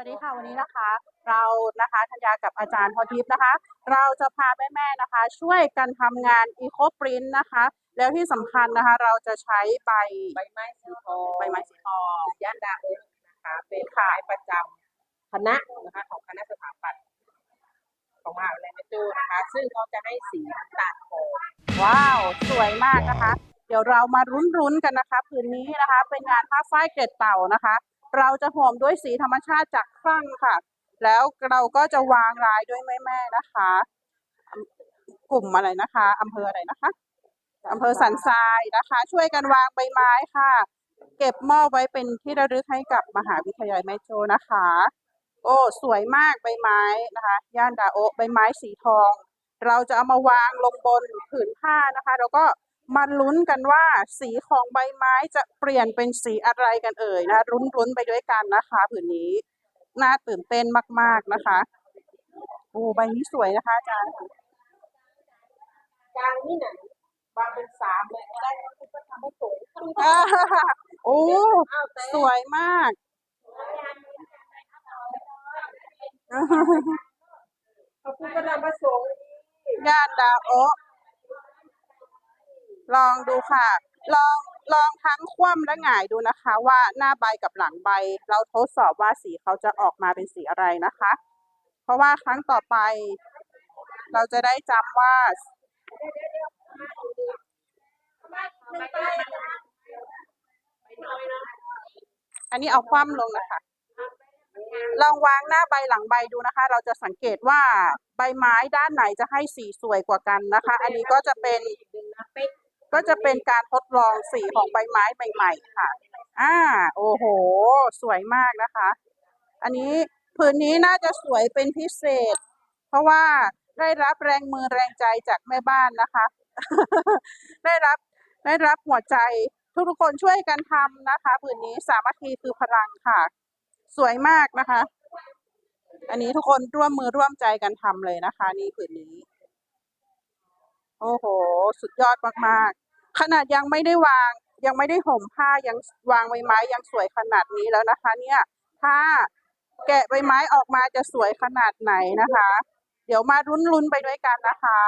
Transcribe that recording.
วัสดีค่ะวันนี้นะคะ เรานะคะธัญญากับอาจารย์พรทิพย์นะคะ เราจะพาแม่ๆนะคะ ช่วยกันทำงานอีโคปรินต์นะคะ แล้วที่สำคัญนะคะ เราจะใช้ใบใบไม้สีทองใบไม้สีทองย่านดาเอิร์กนะคะ เป็นขายประจำคณะนะคะของคณะสถาปัตย์ของมหาวิทยาลัยแม่โจ้นะคะ ซึ่งเขาจะให้สีน้ำตาลทองว้าว สวยมากนะคะ เดี๋ยวเรามารุ้นๆกันนะคะผืนนี้นะคะ เป็นงานผ้าฝ้ายเกล็ดเต่านะคะ เราจะห่มด้วยสีธรรมชาติจากครั่งค่ะ แล้วเราก็จะวางลายด้วยแม่นะคะ กลุ่มอะไรนะคะอำเภออะไรนะคะอำเภอสันทรายนะคะ ช่วยกันวางใบไม้ค่ะ เก็บมอบไว้เป็นที่ระลึกให้กับมหาวิทยาลัยแม่โจ้นะคะ โอ้สวยมากใบไม้นะคะย่านดาโอใบไม้สีทอง เราจะเอามาวางลงบนผืนผ้านะคะ แล้วก็ มาลุ้นกันว่าสีของใบไม้จะเปลี่ยนเป็นสีอะไรกันเอ่ยนะรุ้นๆไปด้วยกันนะคะผืนนี้น่าตื่นเต้นมาก ๆนะคะโอ้ใบนี้สวยนะคะอาจารย์กลางนี่ไหนวางเป็นสามเลยก็ได้นะคุณก็ทำให้สวยอ่าโอ้อ้าวแต่สวยมากขอบคุณกระดาษประสงค์ย่านดาโอะ ลองดูค่ะ ลองลองทั้งคว่ำและหงายดูนะคะ ว่าหน้าใบกับหลังใบ เราทดสอบว่าสีเขาจะออกมาเป็นสีอะไรนะคะ เพราะว่าครั้งต่อไป เราจะได้จำว่าอันนี้เอาคว่ำลงนะคะ ลองวางหน้าใบหลังใบดูนะคะ เราจะสังเกตว่าใบไม้ด้านไหนจะให้สีสวยกว่ากันนะคะ อันนี้ก็จะเป็น ก็จะเป็นการทดลองสีของใบไม้ใหม่ๆค่ะ อ่า โอ้โห สวยมากนะคะ อันนี้ผืนนี้น่าจะสวยเป็นพิเศษ เพราะว่าได้รับแรงมือแรงใจจากแม่บ้านนะคะ ได้รับได้รับหัวใจทุกๆคนช่วยกันทำนะคะผืนนี้สามัคคีคือพลังค่ะ สวยมากนะคะ อันนี้ทุกคนร่วมมือร่วมใจกันทำเลยนะคะ นี่ผืนนี้ โอ้โห สุดยอดมากๆ ขนาดยังไม่ได้วางยังไม่ได้ห่มผ้ายังวางใบไม้ยังสวยขนาดนี้แล้วนะคะ เนี่ยถ้าแกะใบไม้ออกมาจะสวยขนาดไหนนะคะ เดี๋ยวมารุ้นๆไปด้วยกันนะคะ